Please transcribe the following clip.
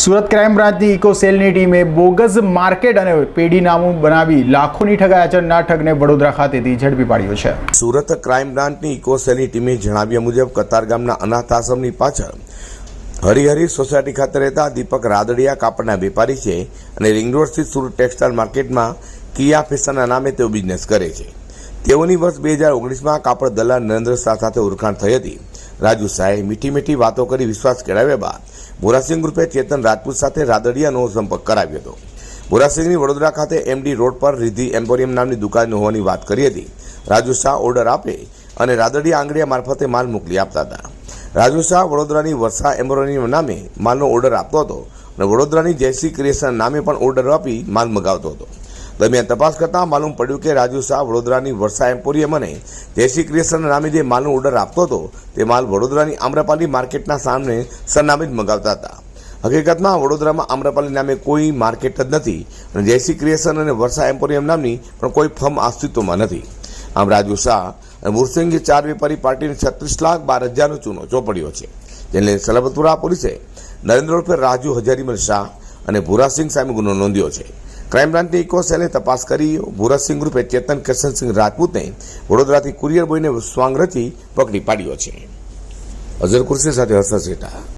Surat crime બ્રાન્ચની eco સેલની ટીમે બોગસ માર્કેટ અને પેઢીનામું બનાવી લાખોની ઠગાઈ આચરનાર ઠગને વડોદરા ખાતેથી ઝડપી પાડ્યો છે. સુરત ક્રાઇમ બ્રાન્ચની ઇકોસેલની ટીમે જણાવ્યા મુજબ કતાર ગામના અનાથ આશ્રમની પાછળ હરિહરી સોસાયટી ખાતે રહેતા દીપક રાદડિયા કાપડના વેપારી છે અને રિંગ રોડ સ્થિત સુરત ટેક્સટાઇલ માર્કેટમાં કિયા ફેશનના નામે તેઓ બિઝનેસ કરે છે. તેઓની વર્ષ બે હજાર ઓગણીસમાં કાપડ દલાલ નરેન્દ્ર શાહ સાથે ઓળખાણ થઈ હતી. રાજુ શાહે મીઠી મીઠી વાતો કરી વિશ્વાસ કેળવ્યા બાદ ભોરાસિંહ ગ્રુપે ચેતન રાજપૂત સાથે રાદડિયાનો સંપર્ક કરાવ્યો હતો. ભોરાસિંહની વડોદરા ખાતે એમડી રોડ પર રિદ્ધિ એમ્પોરિયમ નામની દુકાન હોવાની વાત કરી હતી. રાજુ શાહ ઓર્ડર આપે અને રાદડિયા આંગળિયા મારફતે માલ મોકલી આપતા હતા. રાજુ શાહ વડોદરાની વર્ષા એમ્બોરિયમ નામે માલનો ઓર્ડર આપતો હતો અને વડોદરાની જયશ્રી ક્રિએશન નામે પણ ઓર્ડર આપી માલ મગાવતો હતો. દરમિયાન તપાસ કરતા માલુમ પડ્યું કે રાજુ શાહ વડોદરાની વર્ષા એમ્પોરિયમ અને જયશ્રી ક્રિએશન નામે જે માલનો ઓર્ડર આપતો હતો, તે માલ વડોદરાની આમ્રપાલી માર્કેટના સામે સરનામે જ મંગાવતા હતા. હકીકતમાં વડોદરામાં આમ્રપાલી નામે કોઈ માર્કેટ જ નથી અને જયશ્રી ક્રિએશન અને વર્ષા એમ્પોરિયમ નામની પણ કોઈ ફર્મ અસ્તિત્વમાં નથી. આમ રાજુ શાહ અને મુરસિંગે ચાર વેપારી પાર્ટીને છત્રીસ લાખ બાર હજારનો ચૂનો ચોપડ્યો છે, જેને સલબતપુરા પોલીસે નરેન્દ્ર ઉર્ફે રાજુ હજારીમલ શાહ અને ભૂરાસિંહ સામે ગુનો નોંધ્યો છે. ક્રાઇમ બ્રાન્ચની ઇકો સેલે તપાસ કરી ભૂરતસિંહ ગ્રુપે ચેતન કિશનસિંહ રાજપૂતને વડોદરાથી કુરિયર બોયને સ્વાંગ રચી પકડી પાડ્યો છે. અઝર કુર્સી સાથે હર્ષદ શેઠા